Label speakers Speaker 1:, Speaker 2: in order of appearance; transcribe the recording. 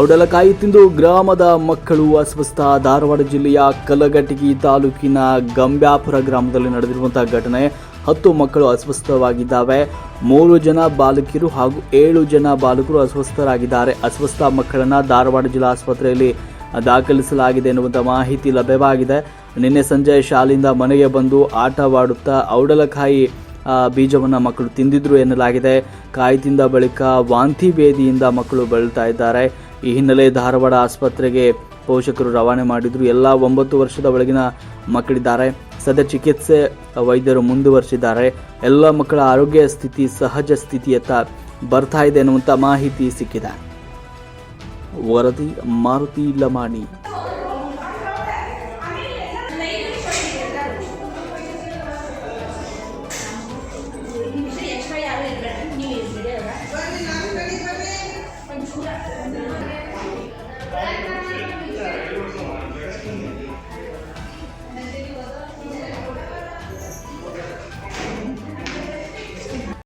Speaker 1: ಔಡಲಕಾಯಿ ತಿಂದು ಗ್ರಾಮದ ಮಕ್ಕಳು ಅಸ್ವಸ್ಥ. ಧಾರವಾಡ ಜಿಲ್ಲೆಯ ಕಲಗಟಗಿ ತಾಲೂಕಿನ ಗಂಬ್ಯಾಪುರ ಗ್ರಾಮದಲ್ಲಿ ನಡೆದಿರುವಂತಹ ಘಟನೆ. ಹತ್ತು ಮಕ್ಕಳು ಅಸ್ವಸ್ಥವಾಗಿದ್ದಾವೆ. ಮೂರು ಜನ ಬಾಲಕಿಯರು ಹಾಗೂ ಏಳು ಜನ ಬಾಲಕರು ಅಸ್ವಸ್ಥರಾಗಿದ್ದಾರೆ. ಅಸ್ವಸ್ಥ ಮಕ್ಕಳನ್ನು ಧಾರವಾಡ ಜಿಲ್ಲಾ ಆಸ್ಪತ್ರೆಯಲ್ಲಿ ದಾಖಲಿಸಲಾಗಿದೆ ಎನ್ನುವಂಥ ಮಾಹಿತಿ ಲಭ್ಯವಾಗಿದೆ. ನಿನ್ನೆ ಸಂಜೆ ಶಾಲೆಯಿಂದ ಮನೆಗೆ ಬಂದು ಆಟವಾಡುತ್ತಾ ಔಡಲಕಾಯಿ ಬೀಜವನ್ನು ಮಕ್ಕಳು ತಿಂದಿದ್ರು ಎನ್ನಲಾಗಿದೆ. ಕಾಯಿ ತಿಂದ ಬಳಿಕ ವಾಂತಿ ಭೇದಿಯಿಂದ ಮಕ್ಕಳು ಬಳಲ್ತಾ ಇದ್ದಾರೆ. ಈ ಹಿನ್ನೆಲೆ ಧಾರವಾಡ ಆಸ್ಪತ್ರೆಗೆ ಪೋಷಕರು ರವಾನೆ ಮಾಡಿದ್ರು. ಎಲ್ಲ ಒಂಬತ್ತು ವರ್ಷದ ಒಳಗಿನ ಮಕ್ಕಳಿದ್ದಾರೆ. ಸದ್ಯ ಚಿಕಿತ್ಸೆ ವೈದ್ಯರು ಮುಂದುವರೆಸಿದ್ದಾರೆ. ಎಲ್ಲ ಮಕ್ಕಳ ಆರೋಗ್ಯ ಸ್ಥಿತಿ ಸಹಜ ಸ್ಥಿತಿಯತ್ತ ಬರ್ತಾ ಇದೆ ಎನ್ನುವಂಥ ಮಾಹಿತಿ ಸಿಕ್ಕಿದೆ. ವರದಿ ಮಾರುತಿ ಲಮಾಣಿ.